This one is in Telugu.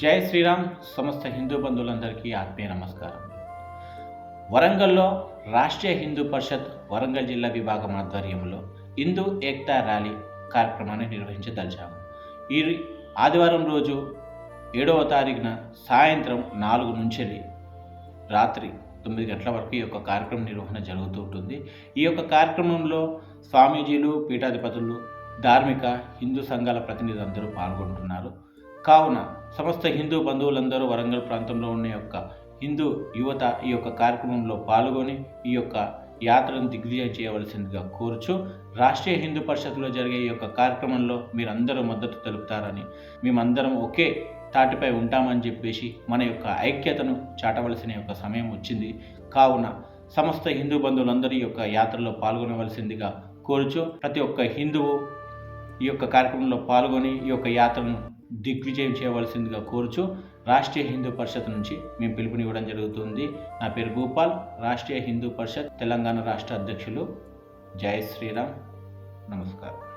జై శ్రీరామ్. సమస్త హిందూ బంధువులందరికీ ఆత్మీయ నమస్కారం. వరంగల్లో రాష్ట్రీయ హిందూ పరిషత్ వరంగల్ జిల్లా విభాగం ఆధ్వర్యంలో హిందూ ఏక్తా ర్యాలీ కార్యక్రమాన్ని నిర్వహించదలిచాము. ఈ ఆదివారం రోజు ఏడవ తారీఖున సాయంత్రం నాలుగు నుంచి రాత్రి తొమ్మిది గంటల వరకు ఈ యొక్క కార్యక్రమం నిర్వహణ జరుగుతూ ఉంటుంది. ఈ యొక్క కార్యక్రమంలో స్వామీజీలు పీఠాధిపతులు ధార్మిక హిందూ సంఘాల ప్రతినిధులు అందరూ పాల్గొంటున్నారు. కావున సమస్త హిందూ బంధువులందరూ వరంగల్ ప్రాంతంలో ఉన్న యొక్క హిందూ యువత ఈ యొక్క కార్యక్రమంలో పాల్గొని ఈ యొక్క యాత్రను దిగ్విజయం చేయవలసిందిగా కోరుచు రాష్ట్రీయ హిందూ పరిషత్లో జరిగే ఈ యొక్క కార్యక్రమంలో మీరందరూ మద్దతు తెలుపుతారని మేమందరం ఒకే తాటిపై ఉంటామని చెప్పేసి మన యొక్క ఐక్యతను చాటవలసిన యొక్క సమయం వచ్చింది. కావున సమస్త హిందూ బంధువులందరూ ఈ యొక్క యాత్రలో పాల్గొనవలసిందిగా కోరుచు ప్రతి ఒక్క హిందువు ఈ యొక్క కార్యక్రమంలో పాల్గొని ఈ యొక్క యాత్రను దిగ్విజయం చేయవలసిందిగా కోరుచు రాష్ట్రీయ హిందూ పరిషత్ నుంచి మేము పిలుపునివ్వడం జరుగుతుంది. నా పేరు భూపాల్ రాష్ట్రీయ హిందూ పరిషత్ తెలంగాణ రాష్ట్ర అధ్యక్షులు. జై శ్రీరామ్. నమస్కారం.